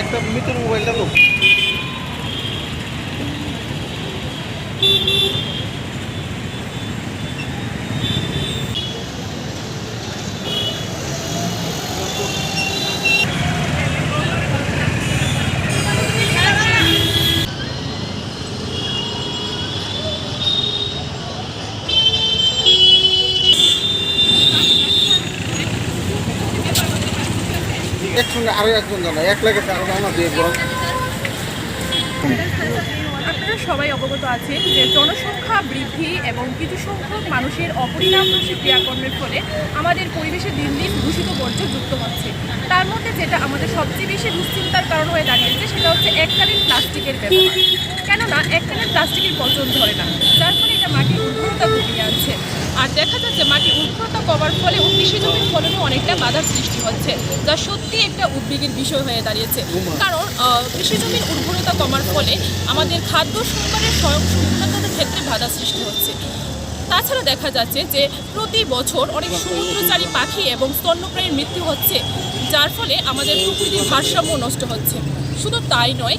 একটা মিতুর মোবাইলটা লোক একসঙ্গে আরও একজন জানা এক লাগে আরও জানা দিয়ে বরং। আপনারা সবাই অবগত আছেন যে জনসংখ্যা বৃদ্ধি এবং কিছু সংখ্যক মানুষের অপরিণামদর্শী ক্রিয়াকর্মের ফলে আমাদের পরিবেশে দিন দিন দূষিত বর্জ্য যুক্ত হচ্ছে। তার মধ্যে যেটা আমাদের সবচেয়ে বেশি দুশ্চিন্তার কারণ হয়ে দাঁড়িয়েছে, সেটা হচ্ছে এককালীন প্লাস্টিকের ব্যবহার। কেননা, এককালীন প্লাস্টিকের পচন ধরে না, যার ফলে এটা মাটির উর্বরতা কমিয়ে আনছে। আর দেখা যাচ্ছে মাটির উর্বরতা কমার ফলে কৃষি জমির ফলনে অনেকটা বাধার সৃষ্টি হচ্ছে, যা সত্যি একটা উদ্বেগের বিষয় হয়ে দাঁড়িয়েছে। কারণ কৃষি জমির উর্বরতা কমার ফলে আমাদের খাদ্য সম্ভারের স্বয়ং ক্ষেত্রে বাধা সৃষ্টি হচ্ছে। তাছাড়া দেখা যাচ্ছে যে প্রতি বছর অনেক সমুদ্রচারী পাখি এবং স্তন্যপ্রাণীর মৃত্যু হচ্ছে। যার ফলে আমাদের প্রকৃতির ভারসাম্য নষ্ট হচ্ছে। শুধু তাই নয়,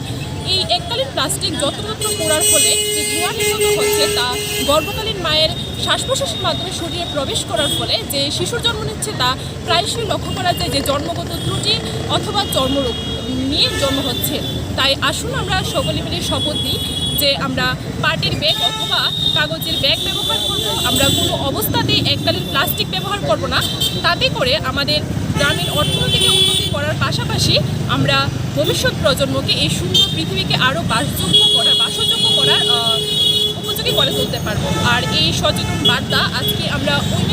এই এককালীন প্লাস্টিক যত্রতত্র পোড়ার ফলে যে ধোঁয়া নির্গত হচ্ছে তা গর্ভকালীন মায়ের শ্বাস প্রশ্বাসের মাধ্যমে শরীরে প্রবেশ করার ফলে যে শিশুর জন্ম নিচ্ছে তা প্রায়শই লক্ষ্য করা যায় যে জন্মগত ত্রুটি অথবা চর্মরোগ নিয়ে জন্ম হচ্ছে। তাই আসুন আমরা সকলে মিলে শপথ নিই যে আমরা পাটের ব্যাগ অথবা কাগজের ব্যাগ ব্যবহার করব। আমরা কোনো অবস্থাতেই এককালীন প্লাস্টিক ব্যবহার করব না। তাতে করে আমাদের গ্রামীণ অর্থনীতিকে উন্নতি করার পাশাপাশি আমরা ভবিষ্যৎ প্রজন্মকে এই সুন্দর পৃথিবীকে আরও বাসযোগ্য করার বাসযোগ্য করার উপযোগী করে তুলতে পারব। আর এই সচেতন বার্তা আজকে আমরা উইমেন্স